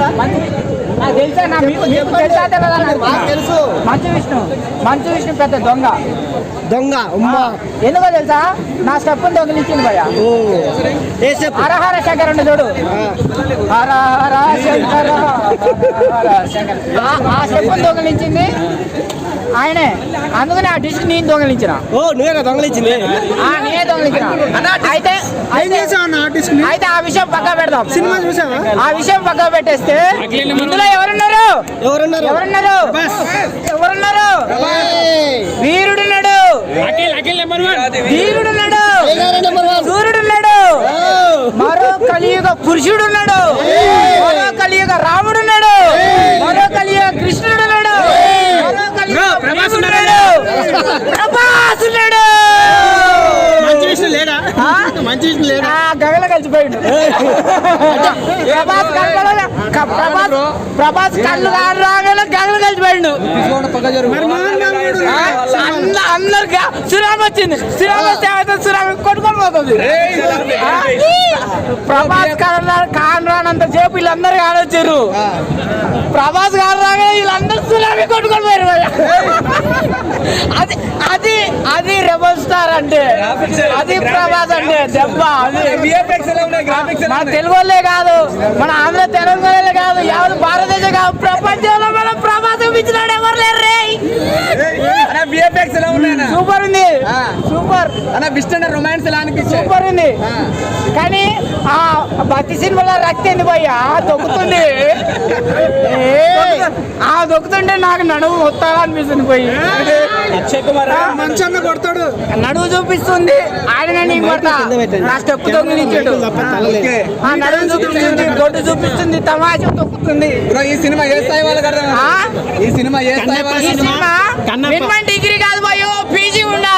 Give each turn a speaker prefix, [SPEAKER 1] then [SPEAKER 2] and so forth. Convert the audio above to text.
[SPEAKER 1] నాకు తెలుసా? నా మీకు మీకు తెలుసా? తెలియదా
[SPEAKER 2] తెలుసు?
[SPEAKER 1] మంచు విష్ణు. మంచు విష్ణు పెద్ద దొంగ.
[SPEAKER 2] దొంగ ఉమ్మ.
[SPEAKER 1] ఎందుకో తెలుసా? నా స్టెప్ దొంగిలించింది భయ హరహర శంకర్ ఉండు చూడు. హర హర శంకర ఆ- స్టెప్ దొంగిలించింది ఆయనే. అందుకని ఆ డిష్ నేను దొంగిలించిన.
[SPEAKER 2] ఓ నువ్వేనా దొంగలించింది?
[SPEAKER 1] ఆ నేనే దొంగిలించిన. అయితే
[SPEAKER 2] ఏం
[SPEAKER 1] అయితే ఆ విషయం పక్క పెడదాం.
[SPEAKER 2] సినిమా చూసావా?
[SPEAKER 1] ఆ విషయం పక్క పెట్టేస్తే ఇందులో ఎవరున్నారు?
[SPEAKER 2] ఎవరున్నారు?
[SPEAKER 1] ఎవరున్నారు? ఎవరున్నారు? వీరుడున్నాడు. వీరుడున్నాడు. సూర్యుడున్నాడు. మరో కలియుగ పురుషుడున్నాడు. మరో కలియుగ రాముడున్నాడు. మరో కలియుగ కృష్ణుడున్నాడు. మరో కలియుగ భీముడున్నాడు. ప్రభాస్ ఉన్నాడు
[SPEAKER 2] మంచి విషయం లేడా
[SPEAKER 1] ఆ?
[SPEAKER 2] మంచి విషయం లేడా
[SPEAKER 1] ఆ, గగల కలిసిపోయిండు. ప్రభాస్ కళ్ళు ప్రభాస్ ప్రభాస్ కళ్ళు రాగల గగలు కలిసిపోయిండు. అందరికి సురామ్ వచ్చింది. సురామ్ వస్తే? సురామ్ కొట్టుకొని పోతుంది? ప్రభాస్ కారణాలు కాని రానంత సేపు వీళ్ళందరూ కానొచ్చారు ప్రభాస్ గారు రాగా వీళ్ళందరూ సునామీ కొట్టుకొని పోయారు భయ్యా. అది అది అది రెబల్ స్టార్ అంటే అది ప్రభాస్ అంటే దెబ్బ. అది మన తెలుగు వాళ్ళే కాదు మన ఆంధ్ర తెలుగు వాళ్ళే కాదు యావత్ భారతదేశం కాదు ప్రపంచంలో మన ప్రభాస్ ఇచ్చినాడు ఎవరు లేరు రే. సూపర్ ఉంది.
[SPEAKER 3] ఆ.
[SPEAKER 1] సూపర్.
[SPEAKER 3] రొమాన్స్
[SPEAKER 1] సూపర్ ఉంది. కానీ ఆ భక్తి సినిమాలో రక్తేంది భయ్యా తొక్కుతుంది ఏ, ఆ దొక్కుతుంటే నాకు నడువు వస్తాడా అనిపిస్తుంది పోయి.
[SPEAKER 3] అక్షయ్ కుమార్
[SPEAKER 2] మంచి కొడతాడు.
[SPEAKER 1] నడువు చూపిస్తుంది. ఆయన నేను కొడతా నా స్టెప్ దొంగిలించాడు ఆ నడువు చూపిస్తుంది. గొడ్డు చూపిస్తుంది తమాషా తొక్కుతుంది.
[SPEAKER 3] ఈ సినిమా ఏ స్థాయి వాళ్ళకి? ఈ సినిమా ఏ స్థాయి
[SPEAKER 1] ఈ
[SPEAKER 3] వాళ్ళకి
[SPEAKER 1] సినిమా?
[SPEAKER 2] కన్నప్ప.
[SPEAKER 1] Minimum degree